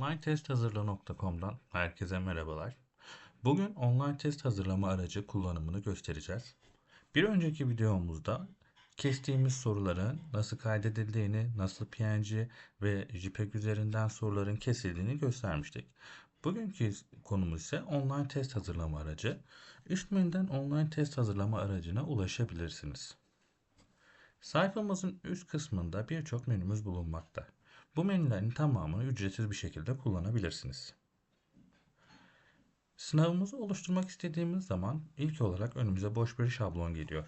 OnlineTestHazırla.com'dan herkese merhabalar. Bugün online test hazırlama aracı kullanımını göstereceğiz. Bir önceki videomuzda kestiğimiz soruların nasıl kaydedildiğini, nasıl PNG ve JPEG üzerinden soruların kesildiğini göstermiştik. Bugünkü konumuz ise online test hazırlama aracı. Üst menüden online test hazırlama aracına ulaşabilirsiniz. Sayfamızın üst kısmında birçok menümüz bulunmakta. Bu menülerin tamamını ücretsiz bir şekilde kullanabilirsiniz. Sınavımızı oluşturmak istediğimiz zaman ilk olarak önümüze boş bir şablon geliyor.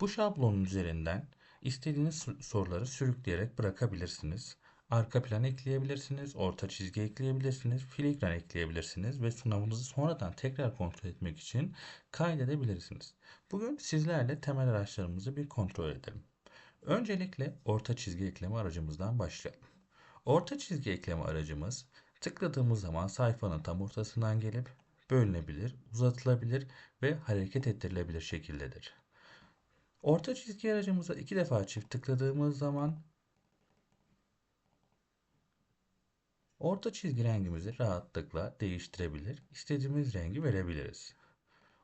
Bu şablonun üzerinden istediğiniz soruları sürükleyerek bırakabilirsiniz. Arka plan ekleyebilirsiniz, orta çizgi ekleyebilirsiniz, filigran ekleyebilirsiniz ve sınavınızı sonradan tekrar kontrol etmek için kaydedebilirsiniz. Bugün sizlerle temel araçlarımızı bir kontrol edelim. Öncelikle orta çizgi ekleme aracımızdan başlayalım. Orta çizgi ekleme aracımız tıkladığımız zaman sayfanın tam ortasından gelip bölünebilir, uzatılabilir ve hareket ettirilebilir şekildedir. Orta çizgi aracımıza iki defa çift tıkladığımız zaman orta çizgi rengimizi rahatlıkla değiştirebilir, istediğimiz rengi verebiliriz.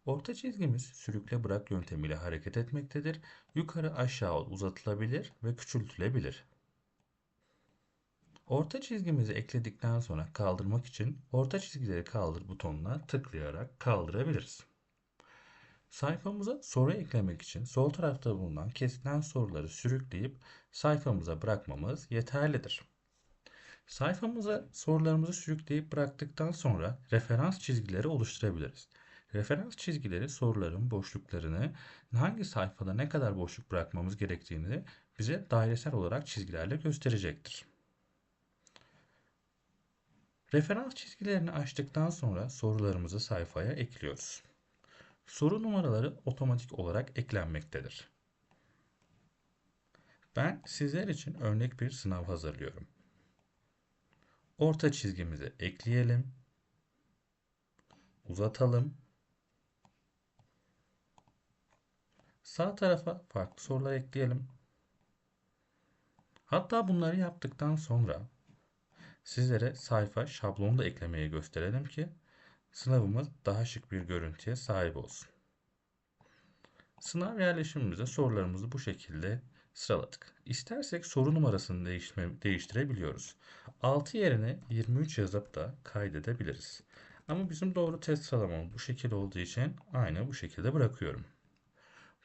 Orta çizgimiz sürükle bırak yöntemiyle hareket etmektedir. Yukarı aşağı uzatılabilir ve küçültülebilir. Orta çizgimizi ekledikten sonra kaldırmak için orta çizgileri kaldır butonuna tıklayarak kaldırabiliriz. Sayfamıza soru eklemek için sol tarafta bulunan kesilen soruları sürükleyip sayfamıza bırakmamız yeterlidir. Sayfamıza sorularımızı sürükleyip bıraktıktan sonra referans çizgileri oluşturabiliriz. Referans çizgileri soruların boşluklarını hangi sayfada ne kadar boşluk bırakmamız gerektiğini bize dairesel olarak çizgilerle gösterecektir. Referans çizgilerini açtıktan sonra sorularımızı sayfaya ekliyoruz. Soru numaraları otomatik olarak eklenmektedir. Ben sizler için örnek bir sınav hazırlıyorum. Orta çizgimizi ekleyelim. Uzatalım Sağ tarafa farklı sorular ekleyelim. Hatta bunları yaptıktan sonra sizlere sayfa şablonu da eklemeye gösterelim ki sınavımız daha şık bir görüntüye sahip olsun. Sınav yerleşimimizde sorularımızı bu şekilde sıraladık. İstersek soru numarasını değişme, değiştirebiliyoruz. 6 yerine 23 yazıp da kaydedebiliriz. Ama bizim doğru test sıralamamız bu şekilde olduğu için aynı bu şekilde bırakıyorum.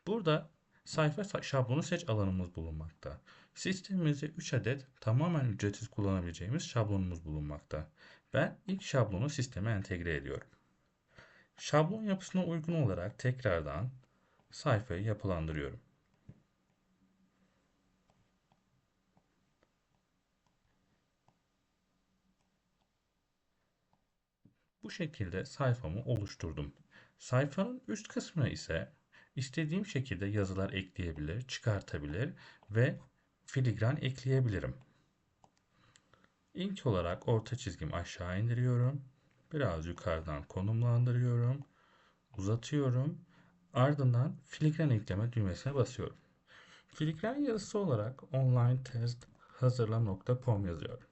Burada sayfa şablonu seç alanımız bulunmakta. Sistemimizde 3 adet tamamen ücretsiz kullanabileceğimiz şablonumuz bulunmakta. Ben ilk şablonu sisteme entegre ediyorum. Şablon yapısına uygun olarak tekrardan sayfayı yapılandırıyorum. Bu şekilde sayfamı oluşturdum. Sayfanın üst kısmına ise İstediğim şekilde yazılar ekleyebilir, çıkartabilir ve filigran ekleyebilirim. İlk olarak orta çizgimi aşağı indiriyorum. Biraz yukarıdan konumlandırıyorum. Uzatıyorum. Ardından filigran ekleme düğmesine basıyorum. Filigran yazısı olarak online test hazırla.com yazıyorum.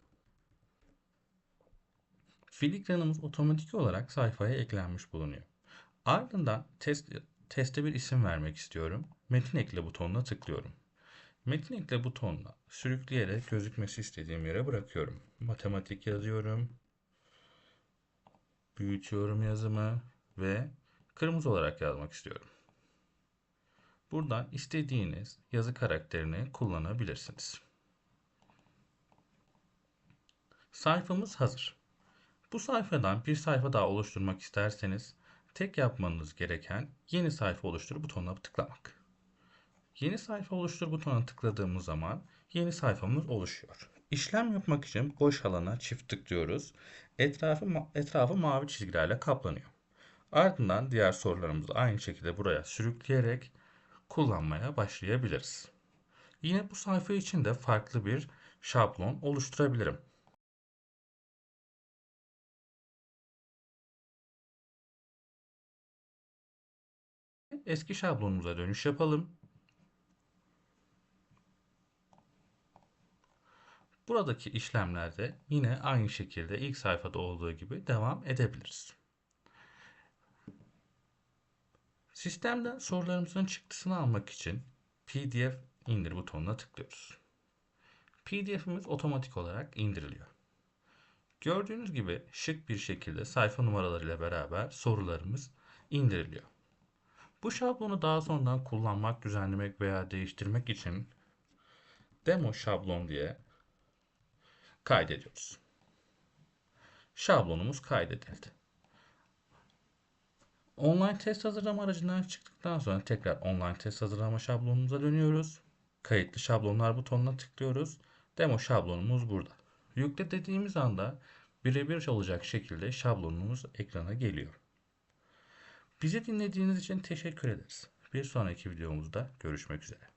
Filigranımız otomatik olarak sayfaya eklenmiş bulunuyor. Ardından test teste bir isim vermek istiyorum. Metin ekle butonuna tıklıyorum. Metin ekle butonuna sürükleyerek gözükmesi istediğim yere bırakıyorum. Matematik yazıyorum. Büyütüyorum yazımı ve kırmızı olarak yazmak istiyorum. Buradan istediğiniz yazı karakterini kullanabilirsiniz. Sayfamız hazır. Bu sayfadan bir sayfa daha oluşturmak isterseniz Tek yapmanız gereken yeni sayfa oluştur butonuna tıklamak. Yeni sayfa oluştur butonuna tıkladığımız zaman yeni sayfamız oluşuyor. İşlem yapmak için boş alana çift tıklıyoruz. Etrafı, etrafı mavi çizgilerle kaplanıyor. Ardından diğer sorularımızı aynı şekilde buraya sürükleyerek kullanmaya başlayabiliriz. Yine bu sayfa için de farklı bir şablon oluşturabilirim. Eski şablonumuza dönüş yapalım. Buradaki işlemlerde yine aynı şekilde ilk sayfada olduğu gibi devam edebiliriz. Sistemden sorularımızın çıktısını almak için PDF indir butonuna tıklıyoruz. PDF'imiz otomatik olarak indiriliyor. Gördüğünüz gibi şık bir şekilde sayfa numaralarıyla beraber sorularımız indiriliyor. Bu şablonu daha sonradan kullanmak, düzenlemek veya değiştirmek için demo şablon diye kaydediyoruz. Şablonumuz kaydedildi. Online test hazırlama aracından çıktıktan sonra tekrar online test hazırlama şablonumuza dönüyoruz. Kayıtlı şablonlar butonuna tıklıyoruz. Demo şablonumuz burada. Yükle dediğimiz anda birebir olacak şekilde şablonumuz ekrana geliyor. Bizi dinlediğiniz için teşekkür ederiz. Bir sonraki videomuzda görüşmek üzere.